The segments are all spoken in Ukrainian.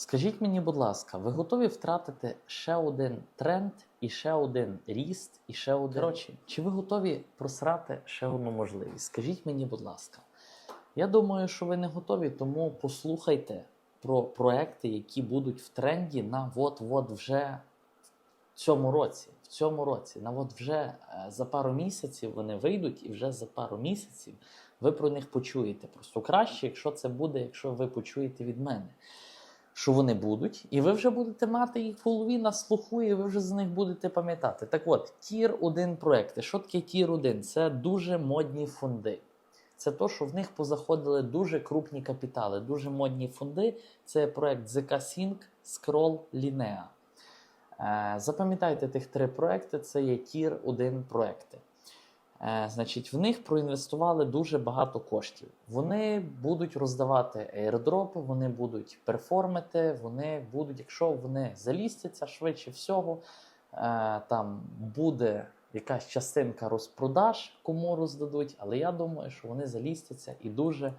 Скажіть мені, будь ласка, ви готові втратити ще один тренд і ще один ріст, і ще один. Коротше, чи ви готові просрати ще одну можливість? Скажіть мені, будь ласка. Я думаю, що ви не готові, тому послухайте про проекти, які будуть в тренді на от-от вже в цьому році. В цьому році, на от вже е, за пару місяців вони вийдуть, і вже за пару місяців ви про них почуєте. Просто краще, якщо це буде, якщо ви почуєте від мене що вони будуть, і ви вже будете мати їх в голові на слуху, і ви вже з них будете пам'ятати. Так от, тір 1 проекти. Що таке тір 1? Це дуже модні фонди. Це то, що в них позаходили дуже крупні капітали, дуже модні фонди. Це проект ZK Sync, Scroll, Linea. Запам'ятайте тих три проекти, це є тір 1 проекти. Е, Значить, в них проінвестували дуже багато коштів. Вони будуть роздавати airdropи, вони будуть перформити, вони будуть, якщо вони залістяться швидше всього, е, там буде якась частинка розпродаж, кому роздадуть, але я думаю, що вони залістяться і дуже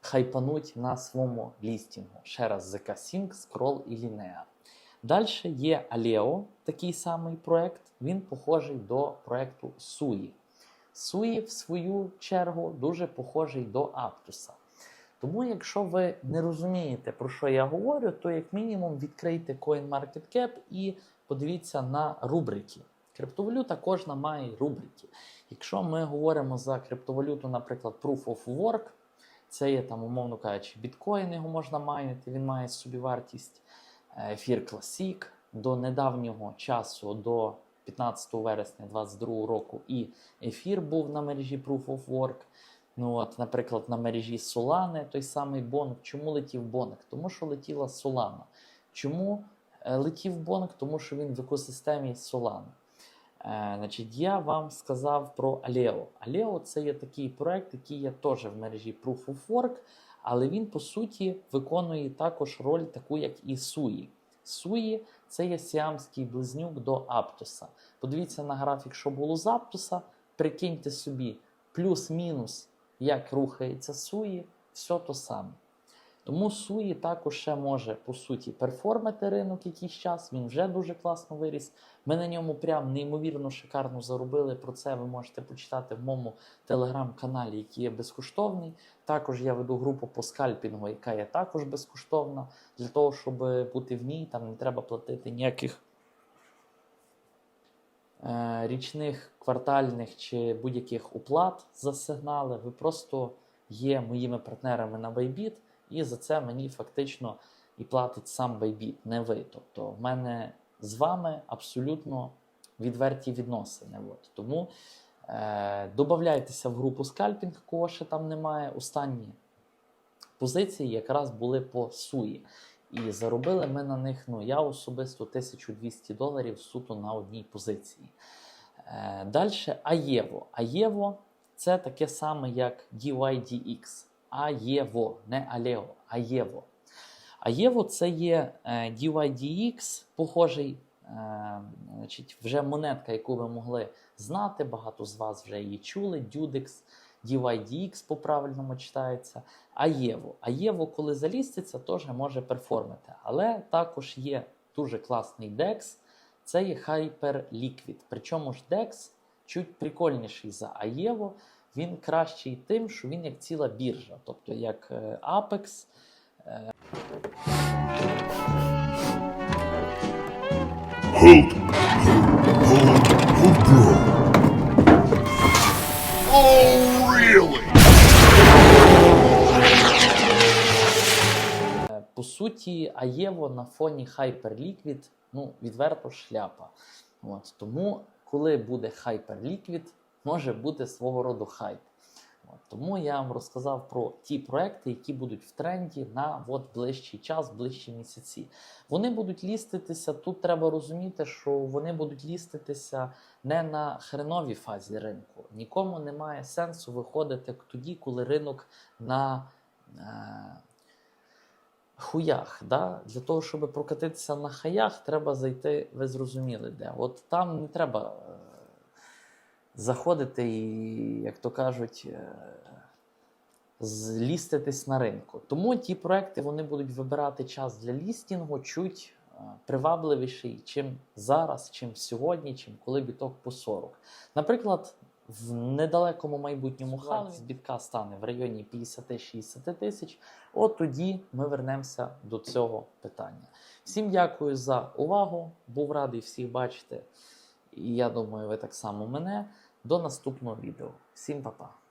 хайпануть на своєму лістінгу. Ще раз ZK Sync, Scroll і Linea. Далі є Aleo, такий самий проект. Він похожий до проекту SUI. Суї, в свою чергу, дуже похожий до Аптуса. Тому, якщо ви не розумієте, про що я говорю, то як мінімум відкрийте CoinMarketCap і подивіться на рубрики. Криптовалюта кожна має рубрики. Якщо ми говоримо за криптовалюту, наприклад, Proof of Work, це є там, умовно кажучи, біткоін, його можна майнити, він має собівартість, е, ефір Classic до недавнього часу, до 15 вересня 2022 року і ефір був на мережі Proof of Work. Ну от, наприклад, на мережі Solana той самий Бонг. Чому летів Бонг? Тому що летіла Solana. Чому е, летів Бонг? Тому що він в екосистемі Solana. Е, значить, я вам сказав про Aleo. Aleo це є такий проект, який є теж в мережі Proof of Work, але він по суті виконує також роль таку, як і Sui. Sui це є сіамський близнюк до Аптоса. Подивіться на графік, що було з Аптоса. Прикиньте собі, плюс-мінус, як рухається Суї, все то саме. Тому Суї також ще може, по суті, перформити ринок якийсь час. Він вже дуже класно виріс. Ми на ньому прям неймовірно шикарно заробили. Про це ви можете почитати в моєму телеграм-каналі, який є безкоштовний. Також я веду групу по скальпінгу, яка є також безкоштовна. Для того, щоб бути в ній, там не треба платити ніяких е, річних, квартальних чи будь-яких оплат за сигнали. Ви просто є моїми партнерами на Bybit, і за це мені фактично і платить сам Bybit, не ви. Тобто, в мене з вами абсолютно відверті відносини. От. Тому е, додавайтеся в групу скальпінг, кого ще там немає. Останні позиції якраз були по суї. І заробили ми на них, ну я особисто 1200 доларів суто на одній позиції. Е, Далі Аєво. Аєво це таке саме, як DYDX. Аєво, не Алео, Аєво. Аєво це є е, DYDX, похожий, е, значить, вже монетка, яку ви могли знати. Багато з вас вже її чули. Dudex, DYDX по-правильному читається. Аєво. Аєво, коли заліститься, теж може перформити. Але також є дуже класний DEX, це є Hyperliquid. Причому ж DEX чуть прикольніший за Аєво. Він кращий тим, що він як ціла біржа, тобто як е, Apex. Е, По суті, Аєво на фоні Hyperliquid, ну, відверто шляпа. От, тому, коли буде Hyperliquid, може бути свого роду хайп. Тому я вам розказав про ті проекти, які будуть в тренді на от ближчий час, ближчі місяці. Вони будуть ліститися. Тут треба розуміти, що вони будуть ліститися не на хреновій фазі ринку. Нікому немає сенсу виходити тоді, коли ринок на е, хуях. Да? Для того, щоб прокатитися на хаях, треба зайти, ви зрозуміли де. От там не треба е, заходити і, як то кажуть, е, зліститись на ринку. Тому ті проекти вони будуть вибирати час для лістінгу чуть е, привабливіший, чим зараз, чим сьогодні, чим коли біток по 40. Наприклад, в недалекому майбутньому халві збітка стане в районі 50-60 тисяч. От тоді ми вернемося до цього питання. Всім дякую за увагу. Був радий всіх бачити. І я думаю, ви так само мене. До наступного відео. Всім па-па.